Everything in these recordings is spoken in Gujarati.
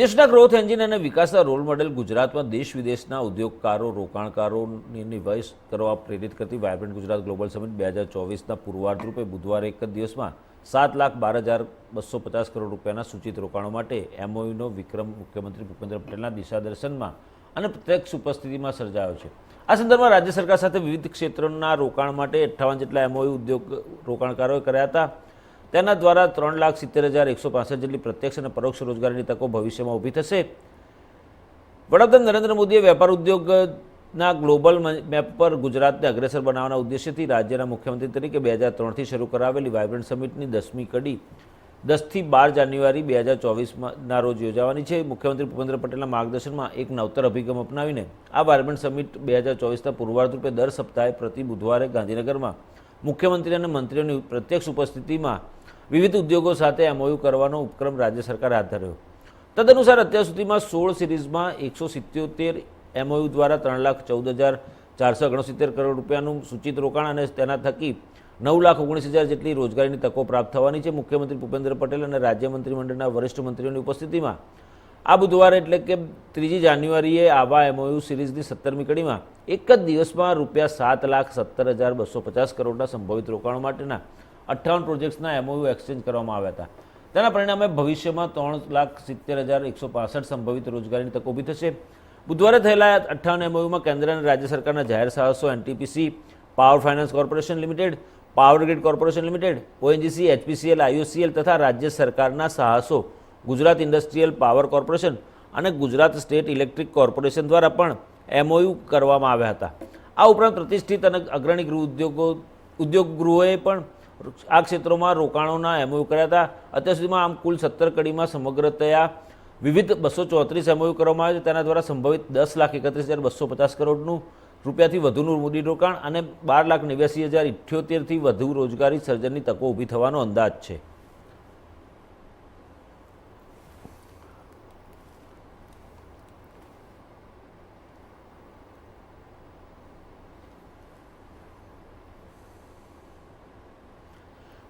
દેશના ગ્રોથ એન્જિન અને વિકાસના રોલ મોડેલ ગુજરાતમાં દેશ વિદેશના ઉદ્યોગકારો, રોકાણકારોને નિવેશ કરવા પ્રેરિત કરતી વાયબ્રન્ટ ગુજરાત ગ્લોબલ સમિટ બે હજાર ચોવીસના પૂર્વાર્ધ રૂપે બુધવારે એક જ દિવસમાં સાત લાખ બાર હજાર બસો પચાસ કરોડ રૂપિયાના સૂચિત રોકાણો માટે એમઓયુનો વિક્રમ મુખ્યમંત્રી ભૂપેન્દ્ર પટેલના દિશાદર્શનમાં અને પ્રત્યક્ષ ઉપસ્થિતિમાં સર્જાયો છે. આ સંદર્ભમાં રાજ્ય સરકાર સાથે વિવિધ ક્ષેત્રોના રોકાણ માટે અઠ્ઠાવન જેટલા એમઓયુ ઉદ્યોગ રોકાણકારોએ કર્યા હતા. તેના દ્વારા ત્રણ લાખ સિત્તેર હજાર એકસો પાસઠ જેટલી પ્રત્યક્ષ અને પરોક્ષ રોજગારીની તકો ભવિષ્યમાં ઊભી થશે. વડાપ્રધાન નરેન્દ્ર મોદીએ વેપાર ઉદ્યોગના ગ્લોબલ મેપ પર ગુજરાતને અગ્રેસર બનાવવાના ઉદ્દેશ્યથી રાજ્યના મુખ્યમંત્રી તરીકે બે હજાર ત્રણથી શરૂ કરાવેલી વાયબ્રન્ટ સમિટની દસમી કડી દસથી બાર જાન્યુઆરી બે હજાર ચોવીસના રોજ યોજાવાની છે. મુખ્યમંત્રી ભૂપેન્દ્ર પટેલના માર્ગદર્શનમાં એક નવતર અભિગમ અપનાવીને આ વાયબ્રન્ટ સમિટ બે હજાર ચોવીસના પૂર્વાર્ધ રૂપે દર સપ્તાહે પ્રતિ બુધવારે ગાંધીનગરમાં મુખ્યમંત્રી અને મંત્રીઓની પ્રત્યક્ષ ઉપસ્થિતિમાં વિવિધ ઉદ્યોગો સાથે એમઓયુ કરવાનો ઉપક્રમ રાજ્ય સરકારે હાથ ધર્યો. તદનુસાર અત્યાર સુધીમાં સોળ સિરીઝમાં એકસો સિત્યોતેર એમઓયુ દ્વારા ત્રણ લાખ ચૌદ હજાર ચારસો ઓગણસિત્તેર કરોડ રૂપિયાનું સૂચિત રોકાણ અને તેના થકી નવ લાખ ઓગણીસ હજાર જેટલી રોજગારીની તકો પ્રાપ્ત થવાની છે મુખ્યમંત્રી ભૂપેન્દ્ર પટેલ અને રાજ્ય મંત્રીમંડળના વરિષ્ઠ મંત્રીઓની ઉપસ્થિતિમાં. આ બુધવારે એટલે કે ત્રીજી જાન્યુઆરીએ આવા એમઓયુ સિરીઝની સત્તરમી કડીમાં એક જ દિવસમાં રૂપિયા સાત લાખ સત્તર હજાર બસો પચાસ કરોડના સંભવિત રોકાણો માટેના અઠ્ઠાવન પ્રોજેક્ટ્સના એમઓયુ એક્સચેન્જ કરવામાં આવ્યા હતા. તેના પરિણામે ભવિષ્યમાં ત્રણ લાખ સિત્તેર હજાર એકસો પાસઠ સંભવિત રોજગારીની તક ઊભી થશે. બુધવારે થયેલા અઠ્ઠાવન એમઓયુમાં કેન્દ્ર અને રાજ્ય સરકારના જાહેર સાહસો NTPC power finance corporation limited power grid corporation limited ONGC HPCL IOCL તથા રાજ્ય સરકારના સાહસો ગુજરાત ઇન્ડસ્ટ્રીયલ પાવર કોર્પોરેશન અને ગુજરાત સ્ટેટ ઇલેક્ટ્રિક કોર્પોરેશન દ્વારા પણ એમઓયુ કરવામાં આવ્યા હતા. આ ઉપરાંત પ્રતિષ્ઠિત અને અગ્રણી ગૃહ ઉદ્યોગો ઉદ્યોગ ગૃહોએ પણ આ ક્ષેત્રોમાં રોકાણોના એમઓયુ કર્યા હતા. અત્યાર સુધીમાં આમ કુલ સત્તર કડીમાં સમગ્રતયા વિવિધ બસો ચોત્રીસ એમઓયુ કરવામાં આવ્યું છે. તેના દ્વારા સંભવિત દસ લાખ એકત્રીસ હજાર બસો પચાસ કરોડનું રૂપિયાથી વધુનું મૂડીરોકાણ અને બાર લાખ નેવ્યાસી હજાર ઇઠ્યોતેરથી વધુ રોજગારી સર્જનની તકો ઊભી થવાનો અંદાજ છે.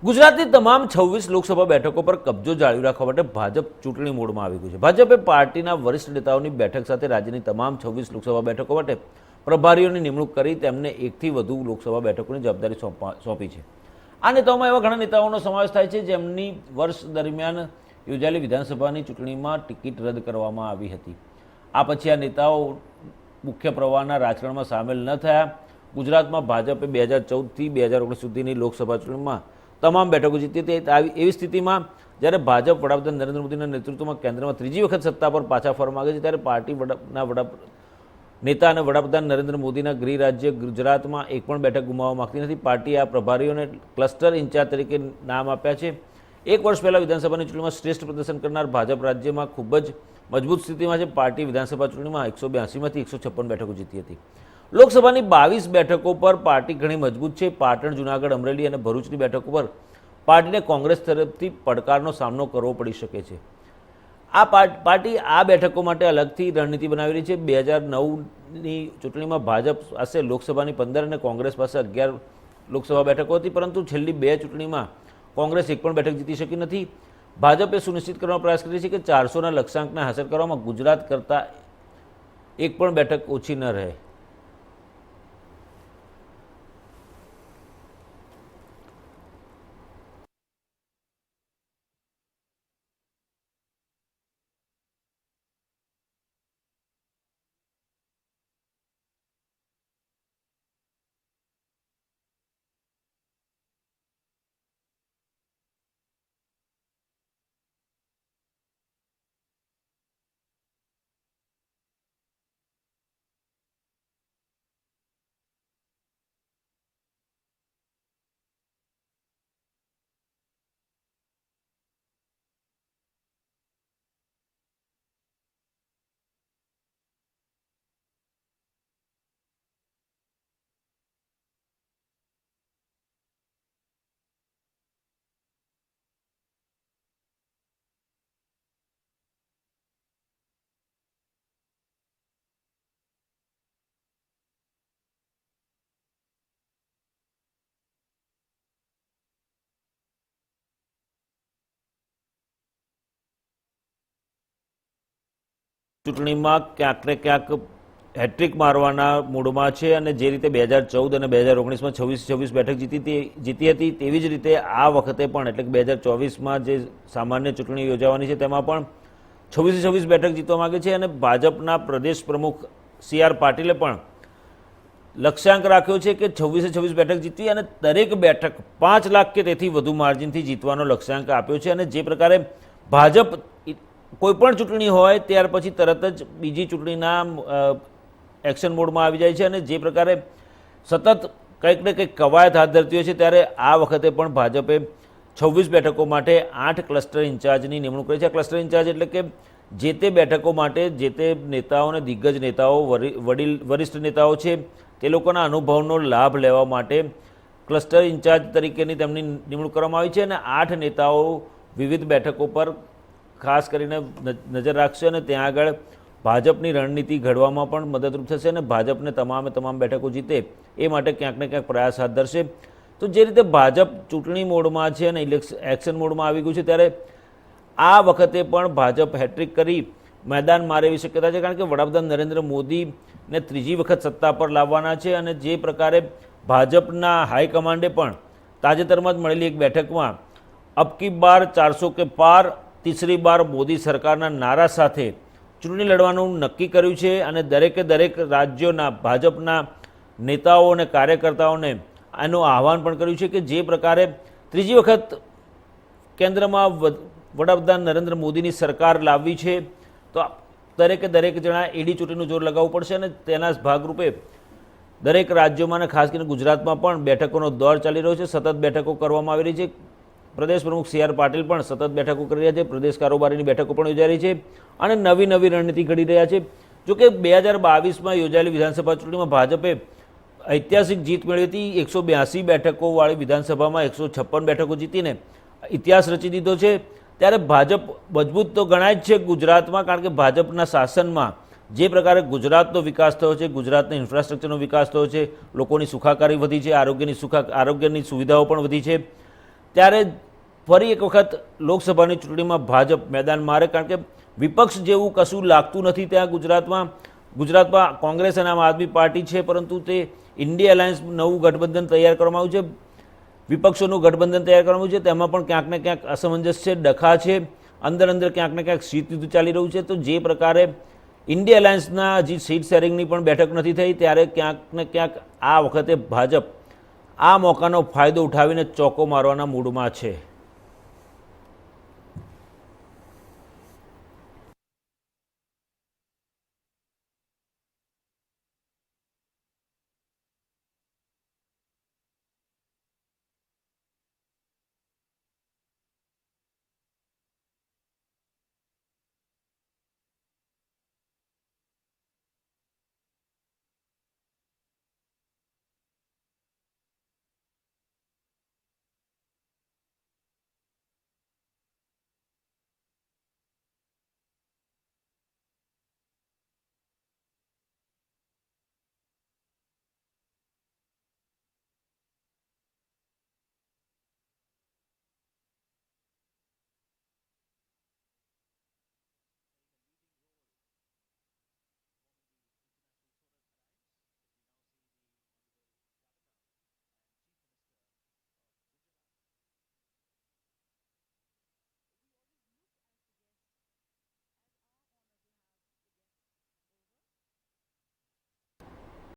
ગુજરાતની તમામ છવ્વીસ લોકસભા બેઠકો પર કબજો જાળવી રાખવા માટે ભાજપ ચૂંટણી મોડમાં આવી ગયું છે. ભાજપે પાર્ટીના વરિષ્ઠ નેતાઓની બેઠક સાથે રાજ્યની તમામ છવ્વીસ લોકસભા બેઠકો માટે પ્રભારીઓની નિમણૂક કરી તેમને એકથી વધુ લોકસભા બેઠકોની જવાબદારી સોંપી છે. આ નેતાઓમાં એવા ઘણા નેતાઓનો સમાવેશ થાય છે જેમની વર્ષ દરમિયાન યોજાયેલી વિધાનસભાની ચૂંટણીમાં ટિકિટ રદ કરવામાં આવી હતી. આ પછી આ નેતાઓ મુખ્ય પ્રવાહના રાજકારણમાં સામેલ ન થયા. ગુજરાતમાં ભાજપે બે હજાર ચૌદથી બે હજાર ઓગણીસ સુધીની લોકસભા ચૂંટણીમાં તમામ બેઠકો જીતી હતી આવી એવી સ્થિતિમાં જ્યારે ભાજપ, વડાપ્રધાન નરેન્દ્ર મોદીના નેતૃત્વમાં કેન્દ્રમાં ત્રીજી વખત સત્તા પર પાછા ફરવા માગે છે, ત્યારે પાર્ટી વડાના વડા નેતા અને વડાપ્રધાન નરેન્દ્ર મોદીના ગૃહ રાજ્ય ગુજરાતમાં એક પણ બેઠક ગુમાવવા માગતી નથી. પાર્ટીએ આ પ્રભારીઓને ક્લસ્ટર ઇન્ચાર્જ તરીકે નામ આપ્યા છે. એક વર્ષ પહેલાં વિધાનસભાની ચૂંટણીમાં શ્રેષ્ઠ પ્રદર્શન કરનાર ભાજપ રાજ્યમાં ખૂબ જ મજબૂત સ્થિતિમાં છે. પાર્ટી વિધાનસભા ચૂંટણીમાં એકસો બ્યાસીમાંથી એકસો છપ્પન બેઠકો જીતી હતી. લોકસભાની બાવીસ બેઠકો પર પાર્ટી ઘણી મજબૂત છે. પાટણ, જુનાગઢ, અમરેલી અને ભરૂચની બેઠકો પર પાર્ટીને કોંગ્રેસ તરફથી પડકારનો સામનો કરવો પડી શકે છે. આ પાર્ટી આ બેઠકો માટે અલગથી રણનીતિ બનાવી રહી છે. બે હજાર નવની ચૂંટણીમાં ભાજપ પાસે લોકસભાની પંદર અને કોંગ્રેસ પાસે અગિયાર લોકસભા બેઠકો હતી, પરંતુ છેલ્લી બે ચૂંટણીમાં કોંગ્રેસ એક પણ બેઠક જીતી શકી નથી. ભાજપે સુનિશ્ચિત કરવાનો પ્રયાસ કરી છે કે ચારસોના લક્ષ્યાંકને હાંસલ કરવામાં ગુજરાત કરતાં એક પણ બેઠક ઓછી ન રહે. ચૂંટણીમાં ક્યાંક ને ક્યાંક હેટ્રિક મારવાના મૂડમાં છે અને જે રીતે બે હજાર ચૌદ અને બે હજાર ઓગણીસમાં છવ્વીસ છવ્વીસ બેઠક જીતી જીતી હતી, તેવી જ રીતે આ વખતે પણ, એટલે કે બે હજાર ચોવીસમાં જે સામાન્ય ચૂંટણી યોજાવાની છે, તેમાં પણ છવ્વીસે છવ્વીસ બેઠક જીતવા માગે છે અને ભાજપના પ્રદેશ પ્રમુખ સી આર પાટીલે પણ લક્ષ્યાંક રાખ્યો છે કે છવ્વીસે છવ્વીસ બેઠક જીતવી અને દરેક બેઠક પાંચ લાખ કે તેથી વધુ માર્જિનથી જીતવાનો લક્ષ્યાંક આપ્યો છે અને જે પ્રકારે ભાજપ કોઈ પણ ચૂંટણી હોય, ત્યાર પછી તરત જ બીજી ચૂંટણીના એક્શન મોડમાં આવી જાય છે અને જે પ્રકારે સતત કંઈક ને કંઈક કવાયત હાથ ધરતી હોય છે, ત્યારે આ વખતે પણ ભાજપે છવ્વીસ બેઠકો માટે આઠ ક્લસ્ટર ઇન્ચાર્જની નિમણૂક કરી છે. ક્લસ્ટર ઇન્ચાર્જ એટલે કે જે તે બેઠકો માટે જે તે નેતાઓને દિગ્ગજ નેતાઓ વડીલ, વરિષ્ઠ નેતાઓ છે, તે લોકોના અનુભવનો લાભ લેવા માટે ક્લસ્ટર ઇન્ચાર્જ તરીકેની તેમની નિમણૂક કરવામાં આવી છે અને આઠ નેતાઓ વિવિધ બેઠકો પર ખાસ કરીને નજર રાખશે અને ત્યાં આગળ ભાજપની રણનીતિ ઘડવામાં પણ મદદરૂપ થશે અને ભાજપને તમામે તમામ બેઠકો જીતે એ માટે ક્યાંક ને ક્યાંક પ્રયાસ હાથ ધરશે. તો જે રીતે ભાજપ ચૂંટણી મોડમાં છે અને ઇલેક્શન એક્શન મોડમાં આવી ગયું છે ત્યારે આ વખતે પણ ભાજપ હેટ્રિક કરી મેદાન મારે એવી શક્યતા છે કારણ કે વડાપ્રધાન નરેન્દ્ર મોદીને ત્રીજી વખત સત્તા પર લાવવાના છે અને જે પ્રકારે ભાજપના હાઈકમાન્ડે પણ તાજેતરમાં જ મળેલી એક બેઠકમાં અબકી બાર ચારસો કે પાર તીસરી બાર મોદી સરકારના નારા સાથે ચૂંટણી લડવાનું નક્કી કર્યું છે અને દરેકે દરેક રાજ્યોના ભાજપના નેતાઓ અને કાર્યકર્તાઓને આનું આહવાન પણ કર્યું છે કે જે પ્રકારે ત્રીજી વખત કેન્દ્રમાં વડાપ્રધાન નરેન્દ્ર મોદીની સરકાર લાવવી છે, તો દરેકે દરેક જણા એડી ચૂંટણીનું જોર લગાવવું પડશે અને તેના ભાગરૂપે દરેક રાજ્યોમાં અને ખાસ કરીને ગુજરાતમાં પણ બેઠકોનો દોર ચાલી રહ્યો છે. સતત બેઠકો કરવામાં આવી રહી છે. પ્રદેશ પ્રમુખ સી આર પાટીલ પણ સતત બેઠકો કરી રહ્યા છે. પ્રદેશ કારોબારીની બેઠકો પણ યોજાઈ રહી છે અને નવી નવી રણનીતિ ઘડી રહ્યા છે. જોકે બે હજાર બાવીસમાં યોજાયેલી વિધાનસભા ચૂંટણીમાં ભાજપે ઐતિહાસિક જીત મેળવી હતી. એકસો બ્યાસી બેઠકોવાળી વિધાનસભામાં એકસો છપ્પન બેઠકો જીતીને ઇતિહાસ રચી દીધો છે. ત્યારે ભાજપ મજબૂત તો ગણાય જ છે ગુજરાતમાં, કારણ કે ભાજપના શાસનમાં જે પ્રકારે ગુજરાતનો વિકાસ થયો છે, ગુજરાતના ઇન્ફ્રાસ્ટ્રક્ચરનો વિકાસ થયો છે, લોકોની સુખાકારી વધી છે, આરોગ્યની સુખા, આરોગ્યની સુવિધાઓ પણ વધી છે. ત્યારે ફરી એક વખત લોકસભાની ચૂંટણીમાં ભાજપ મેદાન મારે, કારણ કે વિપક્ષ જેવું કશું લાગતું નથી ત્યાં ગુજરાતમાં. ગુજરાતમાં કોંગ્રેસ અને આમ આદમી પાર્ટી છે, પરંતુ તે ઇન્ડિયા એલાયન્સ નવું ગઠબંધન તૈયાર કરવામાં આવ્યું છે. વિપક્ષોનું ગઠબંધન તૈયાર કરવામાં આવ્યું છે, તેમાં પણ ક્યાંક ને ક્યાંક અસમંજસ છે, ડખા છે. અંદર અંદર ક્યાંક ને ક્યાંક સીટ યુદ્ધ ચાલી રહ્યું છે. તો જે પ્રકારે ઇન્ડિયા એલાયન્સના હજી સીટ શેરિંગની પણ બેઠક નથી થઈ, ત્યારે ક્યાંક ને ક્યાંક આ વખતે ભાજપ આ મોકાનો ફાયદો ઉઠાવીને ચોકો મારવાના મૂડમાં છે